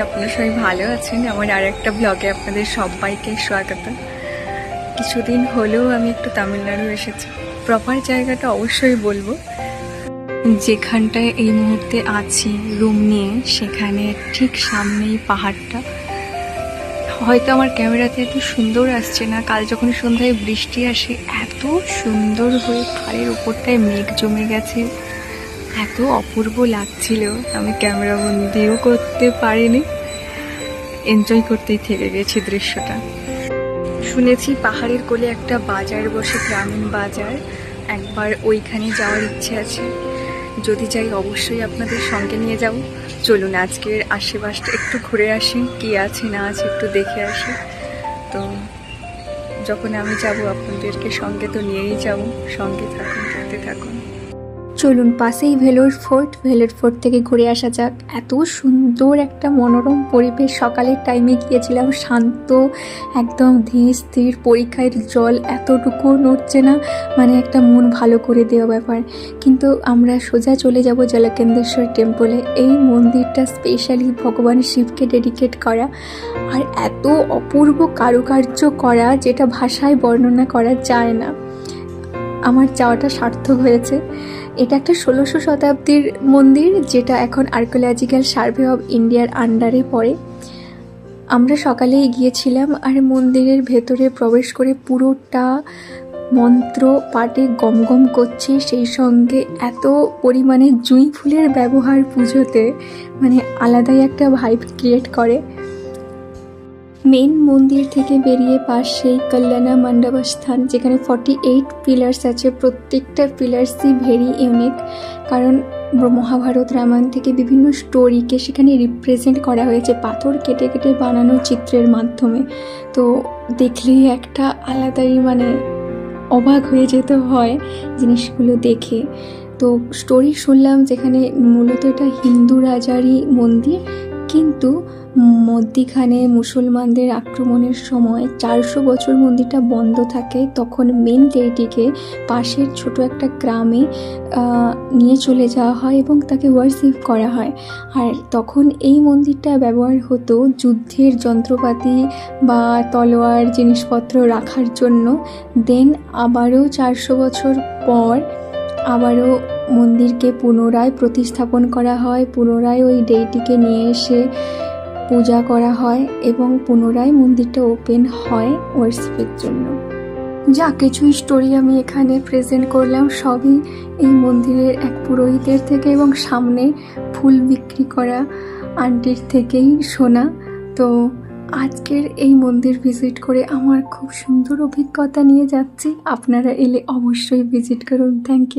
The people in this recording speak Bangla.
আপনারা সবাই ভালো আছেন। আমার আর একটা ব্লগে আপনাদের সবাইকে স্বাগত। কিছুদিন হলেও আমি একটু তামিলনাড়ু এসেছি। প্রপার জায়গাটা অবশ্যই বলব। যেখানটায় এই মুহূর্তে আছি রুম নিয়ে, সেখানে ঠিক সামনেই পাহাড়টা। হয়তো আমার ক্যামেরাতে এত সুন্দর আসছে না, কাল যখন সন্ধ্যায় বৃষ্টি আসে, এত সুন্দর হয়ে পাহাড়ের উপরটায় মেঘ জমে গেছে। এত অপূর্ব লাগছিল। আমি ক্যামেরা বন্দিও করতে পারিনি। এনজয় করতেই থেকে গেছি দৃশ্যটা। শুনেছি পাহাড়ের কোলে একটা বাজার বসে, গ্রামীণ বাজার। একবার ওইখানে যাওয়ার ইচ্ছে আছে। যদি যাই, অবশ্যই আপনাদের সঙ্গে নিয়ে যাব। চলুন, আজকের আশেপাশটা একটু ঘুরে আসি। কি আছে, না আছে একটু দেখে আসি। তো, যখন আমি যাব, আপনাদেরকে সঙ্গে তো নিয়েই যাব। সঙ্গে থাকুন থাকতে থাকুন। চলুন পাশেই ভেলোর ফোর্ট ভেলোর ফোর্ট থেকে ঘুরে আসা যাক। এত সুন্দর একটা মনোরম পরিবেশ। সকালের টাইমে গিয়েছিলাম শান্ত, একদম ধীর স্থির, পরীক্ষার জল এতটুকু নড়ছে না মানে একটা মন ভালো করে দেওয়া ব্যাপার। কিন্তু আমরা সোজা চলে যাব জলকেন্দ্রেশ্বর টেম্পলে এই মন্দিরটা স্পেশালি ভগবান শিবকে ডেডিকেট করা। আর এত অপূর্ব কারুকার্য করা যেটা ভাষায় বর্ণনা করা যায় না। আমার যাওয়াটা সার্থক হয়েছে। এটা একটা ষোলোশো শতাব্দীর মন্দির, যেটা এখন আর্কোলজিক্যাল সার্ভে অব ইন্ডিয়ার আন্ডারে পড়ে। আমরা সকালেই গিয়েছিলাম আর মন্দিরের ভেতরে প্রবেশ করে পুরোটা মন্ত্র পাটে গম গম করছে। সেই সঙ্গে এত পরিমাণে জুঁই ফুলের ব্যবহার পুজোতে মানে আলাদাই একটা ভাইব ক্রিয়েট করে। মেন মন্দির থেকে বেরিয়ে পাশেই কল্যাণা মণ্ডপস্থান যেখানে ফর্টি এইট পিলার্স আছে। প্রত্যেকটা পিলার্সই ভেরি ইউনিক কারণ মহাভারত রামায়ণ থেকে বিভিন্ন স্টোরিকে সেখানে রিপ্রেজেন্ট করা হয়েছে, পাথর কেটে কেটে বানানো চিত্রের মাধ্যমে। তো দেখলেই একটা আলাদাই মানে অবাক হয়ে যেতে হয় জিনিসগুলো দেখে। তো স্টোরি শুনলাম যেখানে মূলত এটা হিন্দু রাজারই মন্দির কিন্তু মধ্যিখানে মুসলমানদের আক্রমণের সময় চারশো বছর মন্দিরটা বন্ধ থাকে, তখন মেন ডেটিকে পাশের ছোট একটা গ্রামে নিয়ে চলে যাওয়া হয় এবং তাকে ওয়ার্সিপ করা হয়। আর তখন এই মন্দিরটা ব্যবহার হতো যুদ্ধের যন্ত্রপাতি বা তলোয়ার জিনিসপত্র রাখার জন্য। দেন আবারও চারশো বছর পর আবারও মন্দিরকে পুনরায় প্রতিস্থাপন করা হয়, পুনরায় ওই ডেটিকে নিয়ে এসে পূজা করা হয় এবং পুনরায় মন্দিরটা ওপেন হয় ওয়ার্সিপের জন্য। যা কিছু স্টোরি আমি এখানে প্রেজেন্ট করলাম, সবই এই মন্দিরের এক পুরোহিতের থেকে এবং সামনে ফুল বিক্রি করা আন্টির থেকেই শোনা তো আজকের এই মন্দির ভিজিট করে আমার খুব সুন্দর অভিজ্ঞতা নিয়ে যাচ্ছি। আপনারা এলে অবশ্যই ভিজিট করুন। Thank you